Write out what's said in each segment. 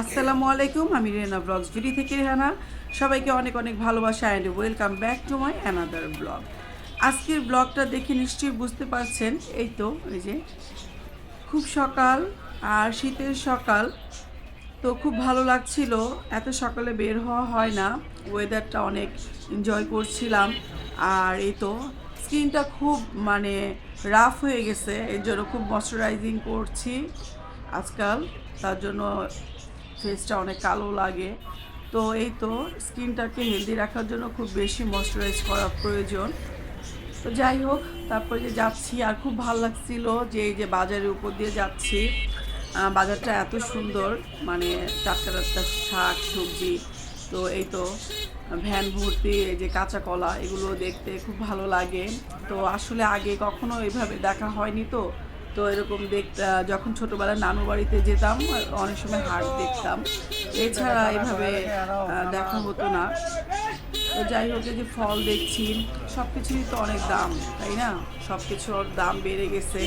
আসসালামু আলাইকুম, আমি রেনা ব্লগস ভিডি থেকে রেহানা। সবাইকে অনেক অনেক ভালোবাসা and welcome back to my another blog আজকের ব্লগটা দেখে নিশ্চয়ই বুঝতে পারছেন, এই তো, এই যে, খুব সকাল আর শীতের সকাল, তো খুব ভালো লাগছিল। এত সকালে বের হওয়া হয় না ওয়েদারটা অনেক এনজয় করছিলাম। আর এই তো, স্কিনটা খুব মানে রাফ হয়ে গেছে, এর জন্য খুব ময়শ্চারাইজিং করছি আজকাল, তার জন্য ফেসটা অনেক কালো লাগে। তো এই তো স্কিনটাকে হেলদি রাখার জন্য খুব বেশি ময়শ্চারাইজ করা প্রয়োজন। তো যাই হোক, তারপরে যে যাচ্ছি, আর খুব ভালো লাগছিল যে এই যে বাজারের উপর দিয়ে যাচ্ছি। বাজারটা এত সুন্দর মানে টাটকা টাটকা শাক, সবজি। তো এই তো ভ্যান ভর্তি, এই যে কাঁচা কলা, এগুলো দেখতে খুব ভালো লাগে। তো আসলে আগে কখনো এভাবে দেখা হয়নি তো। তো এরকম দেখতে যখন ছোটোবেলায় নানু বাড়িতে যেতাম, অনেক সময় হাট দেখতাম। এছাড়া এভাবে দেখা হতো না। তো যাই হোক যে ফল দেখছি সব কিছুরই তো অনেক দাম, তাই না? সব কিছুর দাম বেড়ে গেছে।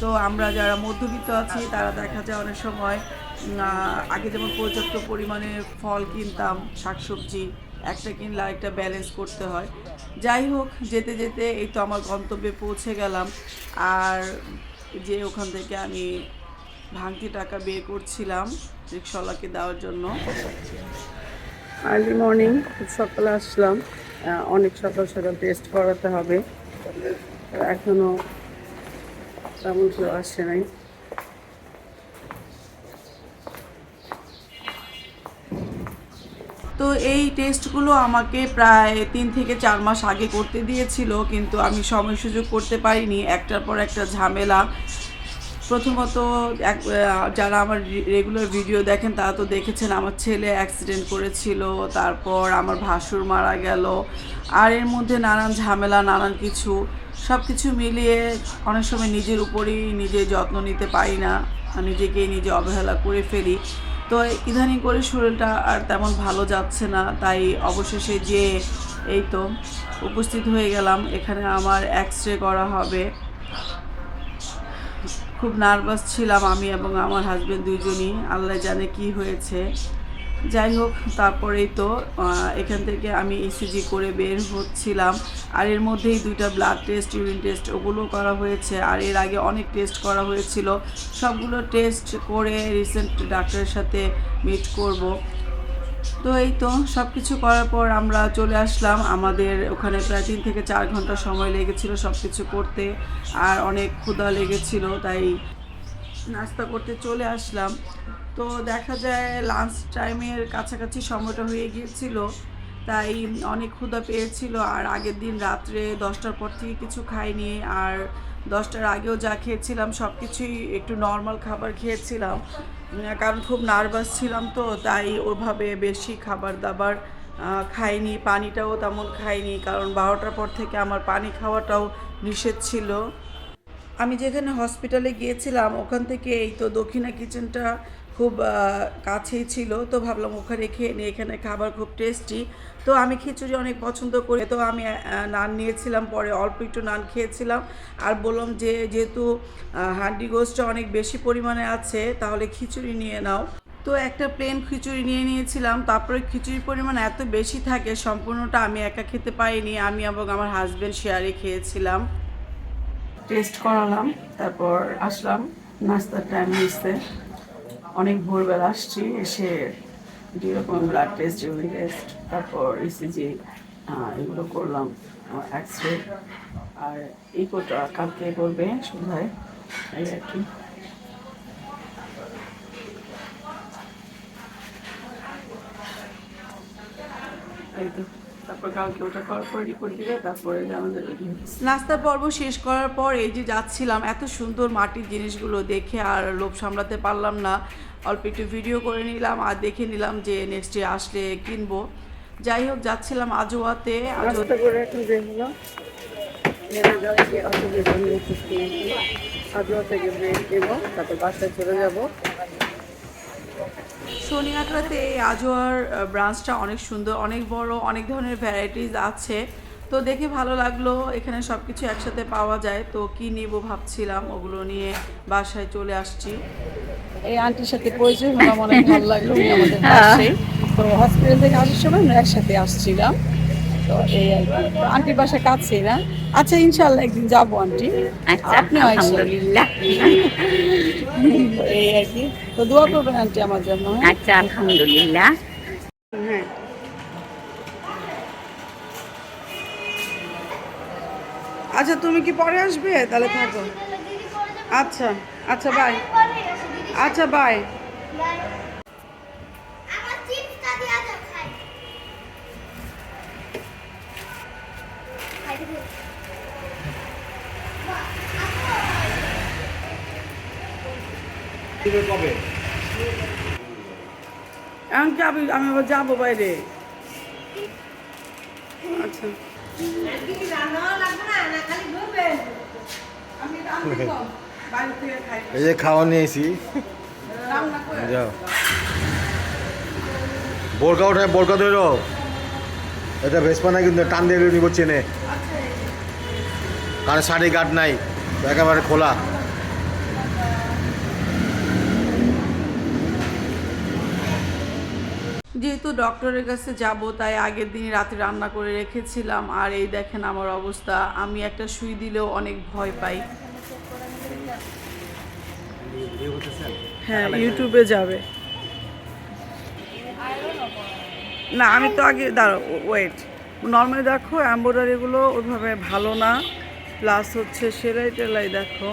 তো আমরা যারা মধ্যবিত্ত আছি, তারা দেখা যায় অনেক সময় আগে যেমন পর্যাপ্ত পরিমাণে ফল কিনতাম, শাকসবজি, একটা কিনলে একটা ব্যালেন্স করতে হয়। যাই হোক, যেতে যেতে এই তো আমার গন্তব্যে পৌঁছে গেলাম। আর যে ওখান থেকে আমি ভাঙতি টাকা বের করছিলাম রিক্সাওয়ালাকে দেওয়ার জন্য। আর্লি মর্নিং খুব সকালে আসলাম। অনেক সকাল সকাল টেস্ট করাতে হবে। এখনও তেমন কেউ আসে নাই। তো এই টেস্টগুলো আমাকে প্রায় তিন থেকে চার মাস আগে করতে দিয়েছিল, কিন্তু আমি সময় সুযোগ করতে পারিনি। একটার পর একটা ঝামেলা। প্রথমত এক যারা আমার রেগুলার ভিডিও দেখেন, তারা তো দেখেছেন আমার ছেলে অ্যাক্সিডেন্ট করেছিল, তারপর আমার ভাসুর মারা গেল, আর এর মধ্যে নানান ঝামেলা, নানান কিছু। সব কিছু মিলিয়ে অনেক সময় নিজের উপরেই নিজে যত্ন নিতে পারি না আর নিজেকেই নিজে অবহেলা করে ফেলি। তো ইদানিং করে শরীরটা আর তেমন ভালো যাচ্ছে না, তাই অবশেষে যে এই তো উপস্থিত হয়ে গেলাম, এখানে আমার এক্স রে করা হবে। খুব নার্ভাস ছিলাম আমি এবং আমার হাজব্যান্ড দুজনই আল্লাহ জানে কি হয়েছে। যাই হোক, তারপরেই তো এখান থেকে আমি ইসিজি করে বের হচ্ছিলাম। আর এর মধ্যেই দুইটা ব্লাড টেস্ট ইউরিন টেস্ট ওগুলো করা হয়েছে। আর এর আগে অনেক টেস্ট করা হয়েছিল। সবগুলো টেস্ট করে রিসেন্ট ডাক্তারের সাথে মিট করব। তো এই তো সব কিছু করার পর আমরা চলে আসলাম। আমাদের ওখানে প্রায় তিন থেকে চার ঘণ্টা সময় লেগেছিল সব কিছু করতে। আর অনেক ক্ষুধা লেগেছিল, তাই নাস্তা করতে চলে আসলাম। তো দেখা যায় লাঞ্চ টাইমের কাছাকাছি সময়টা হয়ে গিয়েছিল, তাই অনেক ক্ষুধা পেয়েছিল। আর আগের দিন রাত্রে দশটার পর থেকে কিছু খাইনি, আর দশটার আগেও যা খেয়েছিলাম সব কিছুই একটু নর্মাল খাবার খেয়েছিলাম। কারণ খুব নার্ভাস ছিলাম তো, তাই ওভাবে বেশি খাবার দাবার খাইনি। পানিটাও তেমন খাইনি, কারণ বারোটার পর থেকে আমার পানি খাওয়াটাও নিষেধ ছিল। আমি যেখানে হসপিটালে গিয়েছিলাম, ওখান থেকে এই তো দক্ষিণা কিচেনটা খুব কাছেই ছিল, তো ভাবলাম ওখানে খেয়ে নিই এখানে খাবার খুব টেস্টি তো আমি খিচুড়ি অনেক পছন্দ করি, তো আমি নান নিয়েছিলাম, পরে অল্প একটু নান খেয়েছিলাম। আর বললাম যে, যেহেতু হান্ডি গোস্টটা অনেক বেশি পরিমাণে আছে, তাহলে খিচুড়ি নিয়ে নাও। তো একটা প্লেন খিচুড়ি নিয়ে নিয়েছিলাম, তারপরে খিচুড়ির পরিমাণ এত বেশি থাকে, সম্পূর্ণটা আমি একা খেতে পারিনি, আমি এবং আমার হাজব্যান্ড শেয়ারে খেয়েছিলাম। টেস্ট করালাম, তারপর আসলাম, নাস্তার টাইম হয়েছে। অনেক ভোরবেলা আসছি, এসে দুই রকম ব্লাড টেস্ট ইউরিন টেস্ট তারপর ইসিজি এগুলো করলাম এক্স রে আর এই কোটা কালকে করবে সন্ধ্যায়, এই আর কি। এই তো। তারপর কালকে ওটা করার পর রিপোর্ট দিলে তারপরে আমাদের নাস্তার পর্ব শেষ করার পর এই যে যাচ্ছিলাম এত সুন্দর মাটির জিনিসগুলো দেখে আর লোভ সামলাতে পারলাম না। অল্প একটু ভিডিও করে নিলাম আর দেখে নিলাম যে নেক্সট ডে আসলে কিনবো। যাই হোক যাচ্ছিলাম আজোয়াতে আজোয়াতে করে এখন যে হলো নেমে যাচ্ছি অসুবিধা আজও থেকে ব্রেক দেবো তারপর বাসায় চলে যাব। সোনিয়াকড়াতে এই আজোয়ার ব্রাঞ্চটা অনেক সুন্দর অনেক বড় অনেক ধরনের ভ্যারাইটিস আছে। তো দেখে ভালো লাগল এখানে সব কিছু একসাথে পাওয়া যায়। তো কি নিব ভাবছিলাম ওগুলো নিয়ে বাসায় চলে আসছি। এই আন্টির সাথে পরিচয় হলাম অনেক ভালো লাগল। আমাদের বাসায় তো হসপিটাল থেকে আসার সময় আমরা একসাথে আসছিলাম। তো এই আর কি। আন্টির বাসা কাছে না? আচ্ছা ইনশাল্লাহ একদিন যাব আন্টি। আচ্ছা তো এই আর কি। তো দোয়া করবেন আন্টি আমার জন্য? আচ্ছা আলহামদুলিল্লাহ। হ্যাঁ আচ্ছা তুমি কি পরে আসবে? তাহলে থাকো। আচ্ছা আচ্ছা বাই আচ্ছা বাই এখন কি আমি আমি আবার যাব বাইরে? আচ্ছা। আমি এই যে খাওয়া নিয়েছি। যাও। বোরকা ওঠায় বোরকা ধরো এটা ভেসপা না কিন্তু টান দিয়ে নিব চেনে। কারণ শাড়ি গার্ড নাই একেবারে খোলা যেহেতু ডক্টরের কাছে যাব, তাই আগের দিন রাতে রান্না করে রেখেছিলাম। আর এই দেখেন আমার অবস্থা, আমি একটা সুই দিলেও অনেক ভয় পাই। হ্যাঁ ইউটিউবে যাবে। না, আমি তো আগে দাঁড়ো ওয়েট নর্মালি দেখো এম্ব্রয়ডারিগুলো ওইভাবে ভালো না। প্লাস হচ্ছে সেলাই টেলাই দেখো।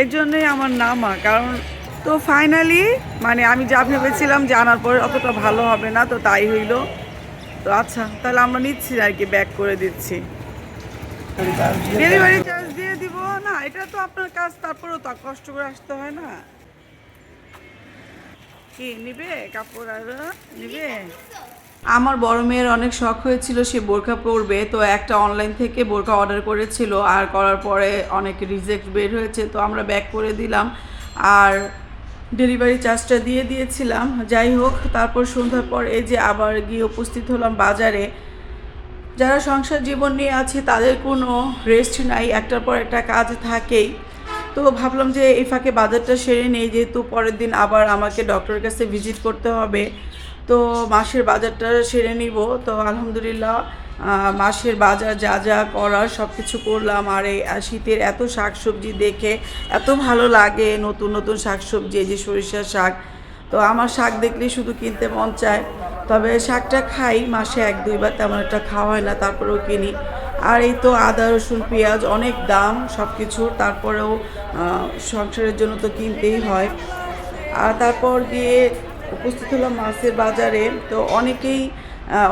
এর জন্যই আমার নামা কারণ তো ফাইনালি মানে আমি যা ভেবেছিলাম জানার পরে অতটা ভালো হবে না, তো তাই হইল। তো আচ্ছা তাহলে আমরা নিচ্ছি আর কি ব্যাক করে দিচ্ছি। ডেলিভারি চার্জ দিয়ে দিব। না, এটা তো আপনার কাজ, তারপরেও তো কষ্ট করে আসতে হয় না। কি, নিবে কাপড় আর, নিবে? আমার বড় মেয়ের অনেক শখ হয়েছিল, সে বোরখা পরবে, তো একটা অনলাইন থেকে বোরখা অর্ডার করেছিল, আর করার পরে অনেক রিজেক্ট বের হয়েছে, তো আমরা ব্যাক করে দিলাম। আর ডেলিভারি চার্জটা দিয়ে দিয়েছিলাম। যাই হোক, তারপর সন্ধ্যার পর এই যে আবার গিয়ে উপস্থিত হলাম বাজারে। যারা সংসার জীবন নিয়ে আছে, তাদের কোনো রেস্ট নাই, একটার পর একটা কাজ থাকেই। তো ভাবলাম যে এই ফাঁকে বাজারটা সেরে নেই, যেহেতু পরের দিন আবার আমাকে ডক্টরের কাছে ভিজিট করতে হবে। তো মাসের বাজারটা সেরে নিব। তো আলহামদুলিল্লাহ মাসের বাজার যা যা করার সব কিছু করলাম। আর এই শীতের এত শাকসবজি দেখে এত ভালো লাগে নতুন নতুন শাকসবজি, এই যে সরিষার শাক। তো আমার শাক দেখলেই শুধু কিনতে মন চায়। তবে শাকটা খাই, মাসে এক, দুইবার তেমন একটা খাওয়া হয় না, তারপরেও কিনি। আর এই তো আদা, রসুন, পেঁয়াজ, অনেক দাম সব কিছুর তারপরেও সংসারের জন্য তো কিনতেই হয়। আর তারপর গিয়ে উপস্থিত হলাম মাছের বাজারে। তো অনেকেই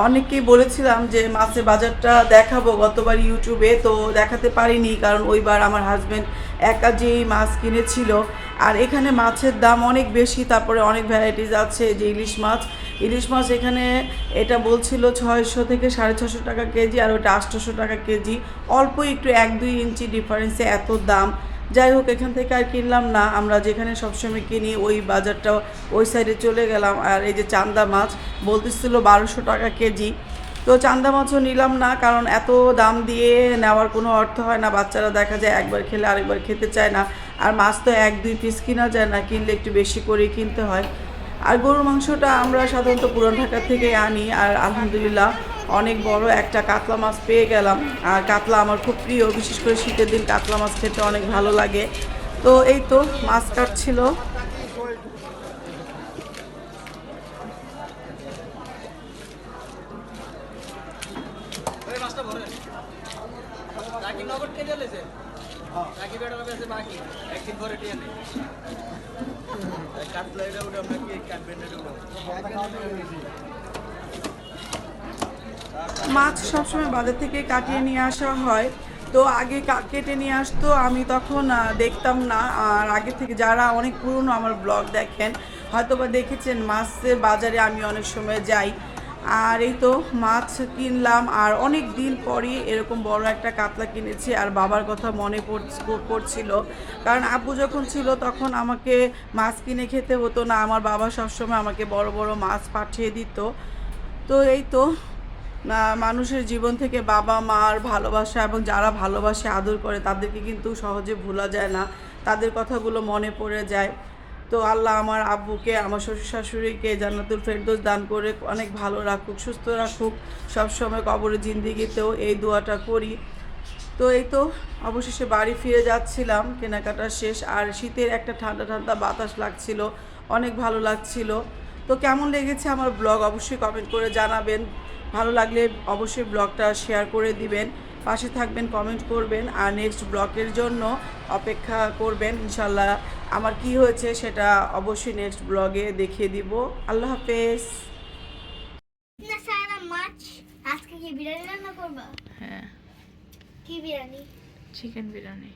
অনেকেই বলেছিলাম যে মাছের বাজারটা দেখাবো, গতবার ইউটিউবে তো দেখাতে পারিনি, কারণ ওইবার আমার হাজব্যান্ড একা যেই মাছ কিনেছিল। আর এখানে মাছের দাম অনেক বেশি, তারপরে অনেক ভ্যারাইটিস আছে যে ইলিশ মাছ। ইলিশ মাছ এখানে এটা বলছিল ছয়শো থেকে সাড়ে ছশো টাকা কেজি, আর ওটা আটশোশো টাকা কেজি। অল্প একটু এক দুই ইঞ্চি ডিফারেন্সে এত দাম। যাই হোক, এখান থেকে আর কিনলাম না। আমরা যেখানে সবসময় কিনি, ওই বাজারটা ওই সাইডে চলে গেলাম। আর এই যে চান্দা মাছ, বলতেছিল বারোশো টাকা কেজি। তো চান্দা মাছও নিলাম না, কারণ এত দাম দিয়ে নেওয়ার কোনো অর্থ হয় না। বাচ্চারা দেখা যায় একবার খেলে আরেকবার খেতে চায় না। আর মাছ তো এক, দুই পিস কিনা যায় না, কিনলে একটু বেশি করে কিনতে হয়। আর গরুর মাংসটা আমরা সাধারণত পুরান ঢাকা থেকে আনি। আর আলহামদুলিল্লাহ অনেক বড় একটা কাতলা মাছ পেয়ে গেলাম। আর কাতলা আমার খুব প্রিয়, বিশেষ করে শীতের দিন কাতলা মাছ খেতে অনেক ভালো লাগে। তো এই তো মাছ কাটছিল। মাছ সবসময় বাজার থেকে কাটিয়ে নিয়ে আসা হয়। তো আগে কেটে নিয়ে আসতো, আমি তখন দেখতাম না। আর আগে থেকে যারা অনেক পুরনো আমার ব্লগ দেখেন হয়তো বা দেখেছেন, মাছের বাজারে আমি অনেক সময় যাই। আর এই তো মাছ কিনলাম, আর অনেক দিন পরই এরকম বড় একটা কাতলা কিনেছি, আর বাবার কথা মনে পড়ছ- পড়ছিল। কারণ আব্বু যখন ছিল তখন আমাকে মাছ কিনে খেতে হতো না, আমার বাবা সবসময় আমাকে বড় বড় মাছ পাঠিয়ে দিত। তো এই তো মানুষের জীবন থেকে বাবা মার ভালোবাসা এবং যারা ভালোবাসে, আদর করে, তাদেরকে কিন্তু সহজে ভোলা যায় না। তাদের কথাগুলো মনে পড়ে যায়। তো আল্লাহ আমার আব্বুকে, আমার শ্বশুর শাশুড়িকে জান্নাতুল ফেরদৌস দান করে অনেক ভালো রাখুক, সুস্থ রাখুক। সবসময় কবরে জিন্দিগিতেও এই দোয়াটা করি। তো এই তো, অবশেষে বাড়ি ফিরে যাচ্ছিলাম, কেনাকাটা শেষ, আর শীতের একটা ঠান্ডা ঠান্ডা বাতাস লাগছিল, অনেক ভালো লাগছিল। তো কেমন লেগেছে আমার ব্লগ, অবশ্যই কমেন্ট করে জানাবেন। ভালো লাগলে অবশ্যই ব্লগটা শেয়ার করে দিবেন পাশে থাকবেন কমেন্ট করবেন আর নেক্সট ব্লগের জন্য অপেক্ষা করবেন। ইনশাল্লাহ আমার কি হয়েছে সেটা অবশ্যই নেক্সট ব্লগে দেখিয়ে দিব। আল্লাহ হাফেজ। আজকে কি বিরিয়ানি রান্না করবা? হ্যাঁ। কি বিরিয়ানি? চিকেন বিরিয়ানি।